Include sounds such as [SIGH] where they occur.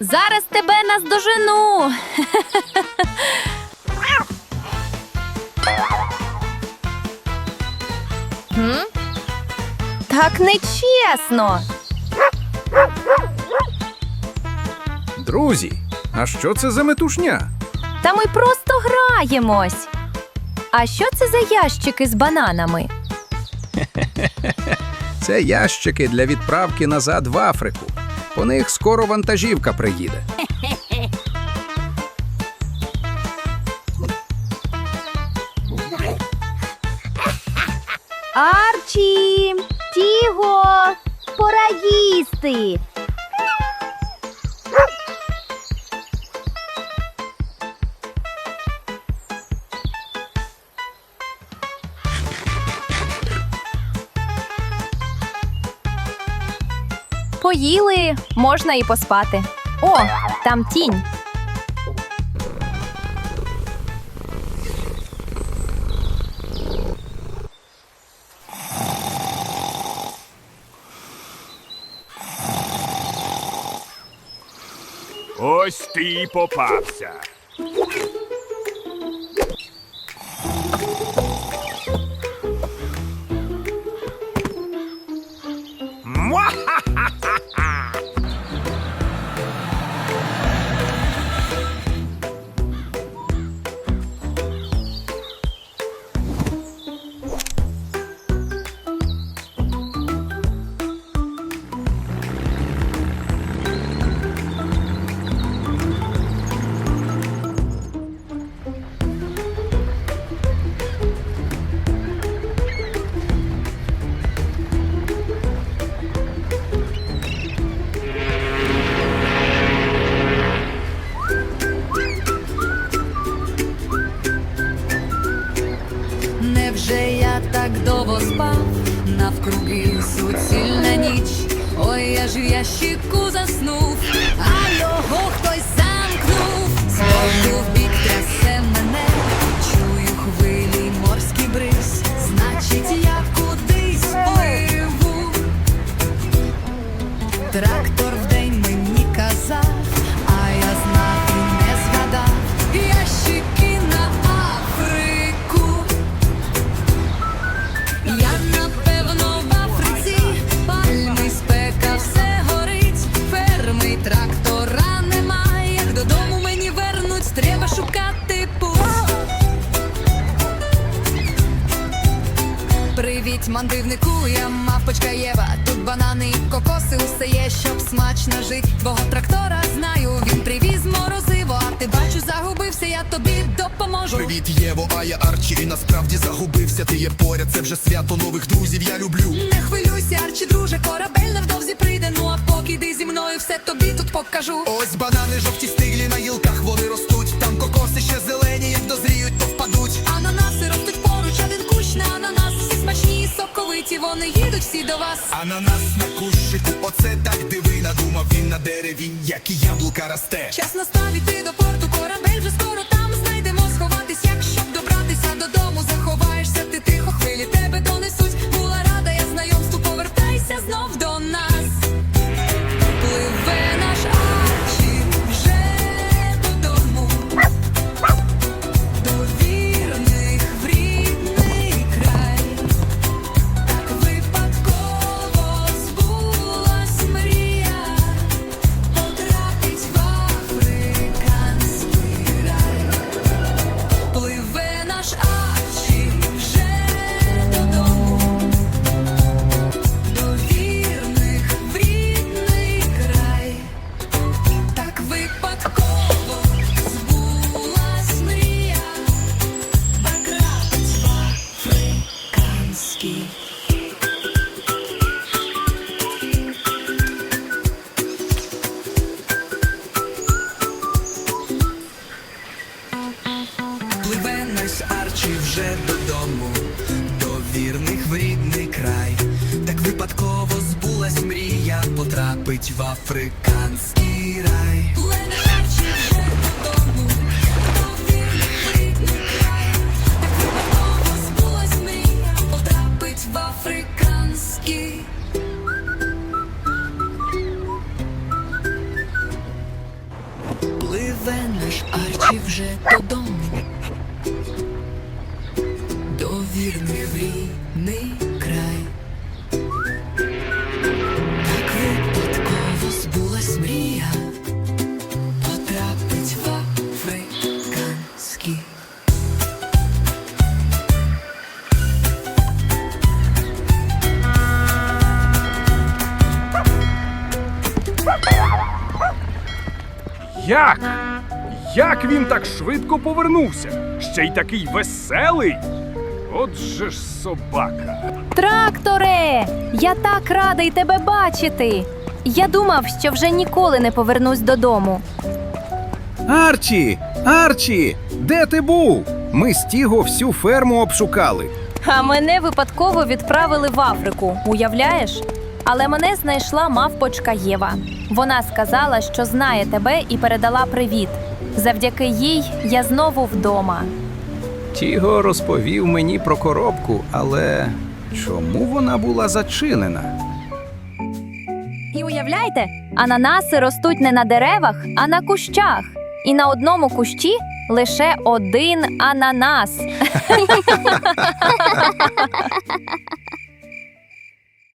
Зараз тебе наздожену. Так нечесно. Друзі, а що це за метушня? Та ми просто граємось. А що це за ящики з бананами? [LAUGHS] Це ящики для відправки назад в Африку. По них скоро вантажівка приїде. Арчі, Тіго, пора їсти. Поїли, можна і поспати. О, там тінь. Ось ти й попався. Я ж в ящику заснув, мандивнику, я мавпочка Єва. Тут банани і кокоси, усе є, щоб смачно жить. Твого трактора знаю, він привіз морозиво. А ти бачу, загубився, я тобі допоможу. Привіт, Єво, а я Арчі, і насправді загубився. Ти є поряд, це вже свято нових друзів. Я люблю. Не хвилюйся, Арчі, друже, корабель невдовзі прийде. Ну а поки йди зі мною, все тобі тут покажу. Ось банани жовті вони їдуть всі до вас. Ананас на кущику, оце так диви, надумав він на дереві, як і яблука росте. Час настав іти до порту, корабель вже скоро там вірних рідний край. Так випадково збулась мрія, потрапить в африканський рай. Пливе наш Арчі вже додому. Довірний в рідний край. Так випадково збулась мрія. Потрапить в. Як? Як він так швидко повернувся? Ще й такий веселий? От же ж собака. Тракторе! Я так радий тебе бачити. Я думав, що вже ніколи не повернусь додому. Арчі! Арчі! Де ти був? Ми з Тіго всю ферму обшукали. А мене випадково відправили в Африку, уявляєш? Але мене знайшла мавпочка Єва. Вона сказала, що знає тебе і передала привіт. Завдяки їй я знову вдома. Тіго розповів мені про коробку, але чому вона була зачинена? І уявляйте, ананаси ростуть не на деревах, а на кущах. І на одному кущі лише один ананас. [LAUGHS]